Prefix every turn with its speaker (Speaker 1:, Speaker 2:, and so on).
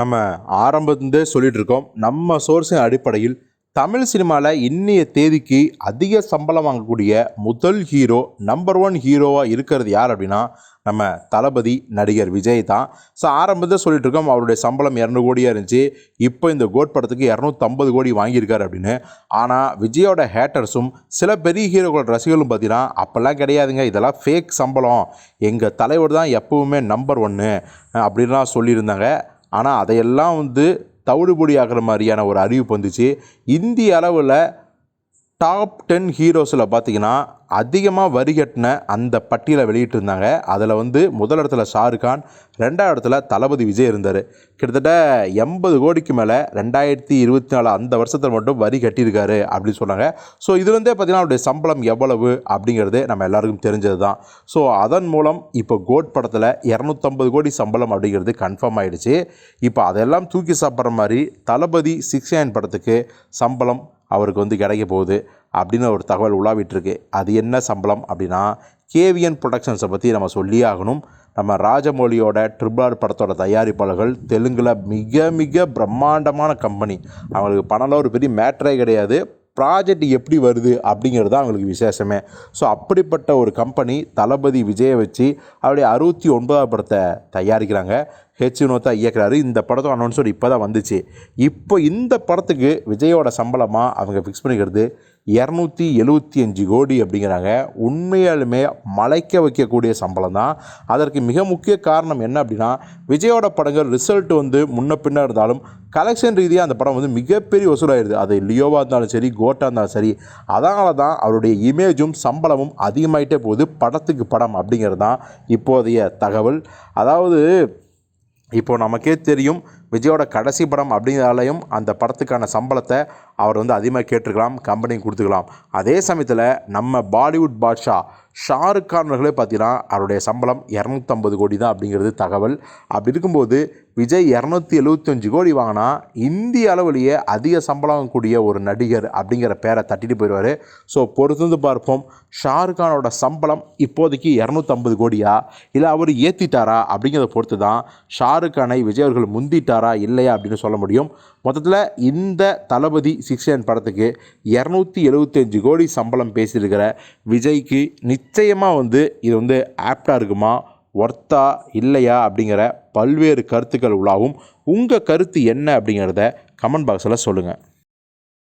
Speaker 1: நம்ம ஆரம்பத்திலே சொல்லிட்டு இருக்கோம் நம்ம சோர்ஸின் அடிப்படையில் தமிழ் சினிமாவில் இன்னைய தேதிக்கு அதிக சம்பளம் வாங்கக்கூடிய முதல் ஹீரோ நம்பர் ஒன் ஹீரோவாக இருக்கிறது யார் அப்படின்னா நம்ம தளபதி நடிகர் விஜய் தான். ஸோ ஆரம்பத்தில் சொல்லிட்டு இருக்கோம் அவருடைய சம்பளம் இரநூறு கோடியாக இருந்துச்சு. இப்போ இந்த கோட் படத்துக்கு இரநூத்தம்பது கோடி வாங்கியிருக்காரு அப்படின்னு. ஆனால் விஜயோட ஹேட்டர்ஸும் சில பெரிய ஹீரோக்கள் ரசிகர்களும் பார்த்தீங்கன்னா அப்போல்லாம் கிடையாதுங்க. இதெல்லாம் ஃபேக் சம்பளம். எங்கள் தலைவர் தான் எப்பவுமே நம்பர் ஒன்று அப்படின்லாம் சொல்லியிருந்தாங்க. ஆனால் அதையெல்லாம் வந்து தவிடுபொடி ஆகிற மாதிரியான ஒரு அறிவிப்பு வந்துச்சு. இந்திய அளவில் டாப் டென் ஹீரோஸில் பார்த்தீங்கன்னா அதிகமாக வரி கட்டின அந்த பட்டியலை வெளியிட்டிருந்தாங்க. அதில் வந்து முதல் இடத்துல ஷாருக்கான் ரெண்டாவது இடத்துல தளபதி விஜய் இருந்தார். கிட்டத்தட்ட எண்பது கோடிக்கு மேலே ரெண்டாயிரத்தி இருபத்தி நாலு அந்த வருஷத்தில் மட்டும் வரி கட்டியிருக்காரு அப்படின்னு சொன்னாங்க. ஸோ இதுலேருந்தே பார்த்தீங்கன்னா அவருடைய சம்பளம் எவ்வளவு அப்படிங்கிறது நம்ம எல்லாருக்கும் தெரிஞ்சது தான் ஸோ அதன் மூலம் இப்போ கோட் படத்தில் இரநூத்தம்பது கோடி சம்பளம் அப்படிங்கிறது கன்ஃபார்ம் ஆகிடுச்சு இப்போ அதெல்லாம் தூக்கி சாப்பிட்ற மாதிரி தளபதி சிக்ஸ் நைன் படத்துக்கு சம்பளம் அவருக்கு வந்து கிடைக்க போகுது அப்படின்னு ஒரு தகவல் உலாவிட்டுருக்கு. அது என்ன சம்பளம் அப்படின்னா கேவிஎன் ப்ரொடக்ஷன்ஸை பற்றி நம்ம சொல்லியே ஆகணும். நம்ம ராஜமொழியோட ட்ரிபிள் படத்தோட தயாரிப்பாளர்கள் தெலுங்கில் மிக மிக பிரம்மாண்டமான கம்பெனி. அவங்களுக்கு பணம்லாம் ஒரு பெரிய மேட்டரே கிடையாது. ப்ராஜெக்ட் எப்படி வருது அப்படிங்கிறது தான் அவங்களுக்கு விசேஷமே. ஸோ அப்படிப்பட்ட ஒரு கம்பெனி தளபதி விஜயை வச்சு அவருடைய அறுபத்தி ஒன்பதாவது படத்தை தயாரிக்கிறாங்க. ஹெச் வினோத்தா இயக்குறாரு. இந்த படத்தோட அனௌன்ஸ்மெண்ட் இப்போ தான் வந்துச்சு. இப்போ இந்த படத்துக்கு விஜயோட சம்பளமாக அவங்க ஃபிக்ஸ் பண்ணிக்கிறது இரநூத்தி எழுபத்தி அஞ்சு கோடி அப்படிங்கிறாங்க. உண்மையாலுமே மலைக்க வைக்கக்கூடிய சம்பளம் தான் அதற்கு மிக முக்கிய காரணம் என்ன அப்படின்னா விஜயோட படங்கள் ரிசல்ட் வந்து முன்ன பின்ன இருந்தாலும் கலெக்ஷன் ரீதியாக அந்த படம் வந்து மிகப்பெரிய வசூலாயிருது. அது லியோவாக இருந்தாலும் சரி கோட்டாக இருந்தாலும் சரி அதனால தான் அவருடைய இமேஜும் சம்பளமும் அதிகமாயிட்டே போகுது படத்துக்கு படம் அப்படிங்கிறது தான் இப்போதைய தகவல். அதாவது இப்போ நமக்கே தெரியும் விஜயோட கடைசி படம் அப்படிங்கிறதாலையும் அந்த படத்துக்கான சம்பளத்தை அவர் வந்து அதிகமாக கேட்டிருக்கலாம் கம்பெனி கொடுத்துக்கலாம். அதே சமயத்தில் நம்ம பாலிவுட் பாட்ஷா ஷாருக் கான் அவர்களே பார்த்தீங்கன்னா அவருடைய சம்பளம் இரநூத்தம்பது கோடி தான் அப்படிங்கிறது தகவல். அப்படி இருக்கும்போது விஜய் இரநூத்தி எழுபத்தஞ்சு கோடி வாங்கினா இந்திய அளவிலேயே அதிக சம்பளம் கூடிய ஒரு நடிகர் அப்படிங்கிற பேரை தட்டிட்டு போயிடுவார். ஸோ பொறுத்திருந்து பார்ப்போம் ஷாருக் கானோட சம்பளம் இப்போதைக்கு இரநூத்தம்பது கோடியா? இல்லை அவர் ஏற்றிட்டாரா அப்படிங்கிறத பொறுத்து தான் ஷாருக் கானை விஜய் அவர்கள் முந்திட்டார் இல்லையா அப்படின்னு சொல்ல முடியும். மொத்தத்தில் இந்த தளபதி சிக்ஸ் நைன் படத்துக்கு இரநூத்தி எழுபத்தஞ்சு கோடி சம்பளம் பேசியிருக்கிற விஜய்க்கு நிச்சயமாக வந்து இது வந்து ஆப்டாக இருக்குமா ஒர்த்தா இல்லையா அப்படிங்கிற பல்வேறு கருத்துக்கள் உலாவும் உங்கள் கருத்து என்ன அப்படிங்கிறத கமெண்ட் பாக்ஸில் சொல்லுங்கள்